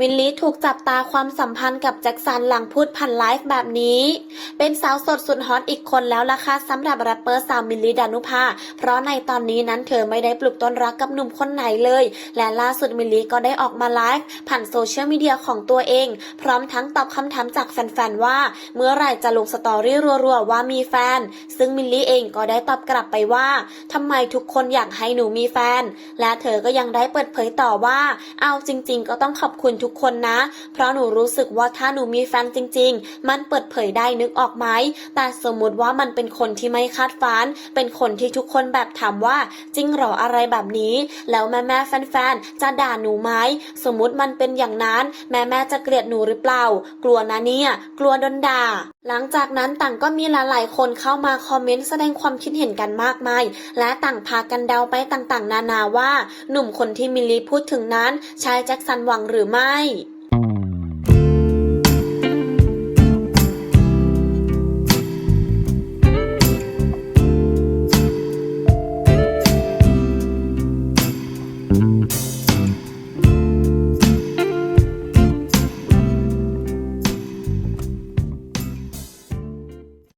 มิลลิถูกจับตาความสัมพันธ์กับแจ็คสันหลังพูดผ่านไลฟ์แบบนี้ เป็นสาวสดสุดฮอตอีกคนแล้วล่ะค่ะสำหรับแรปเปอร์สาวมิลลิดานุภา เพราะในตอนนี้นั้นเธอไม่ได้ปลุกต้นรักกับหนุ่มคนไหนเลย และล่าสุดมิลลิก็ได้ออกมาไลฟ์ผ่านโซเชียลมีเดียของตัวเอง พร้อมทั้งตอบคำถามจากแฟนๆว่า เมื่อไหร่จะลงสตอรี่รัวๆว่ามีแฟน ซึ่งมิลลิเองก็ได้ตอบกลับไปว่าทำไมทุกคนอยากให้หนูมีแฟน และเธอก็ยังได้เปิดเผยต่อว่า เอาจริง ๆ ก็ต้องขอบคุณทุกคนนะ เพราะหนูรู้สึกว่าถ้าหนูมีแฟนจริง ๆ มันเปิดเผยได้นึกออกไหม แต่สมมติว่ามันเป็นคนที่ไม่คาดฝัน เป็นคนที่ทุกคนแบบถามว่าจริงหรออะไรแบบนี้ แล้วแม่แม่แฟนๆจะด่าหนูไหม สมมติมันเป็นอย่างนั้น แม่แม่จะเกลียดหนูหรือเปล่า กลัวนะเนี่ย กลัวโดนด่า หลังจากนั้นต่างก็มีหลายๆคนเข้ามาคอมเมนต์แสดงความคิดเห็นกันมากมาย และต่างพากันเดาไปต่างๆ นานาว่า หนุ่มคนที่มิลีพูดถึงนั้นใช่แจ็คสันหวังหรือไม่ไม่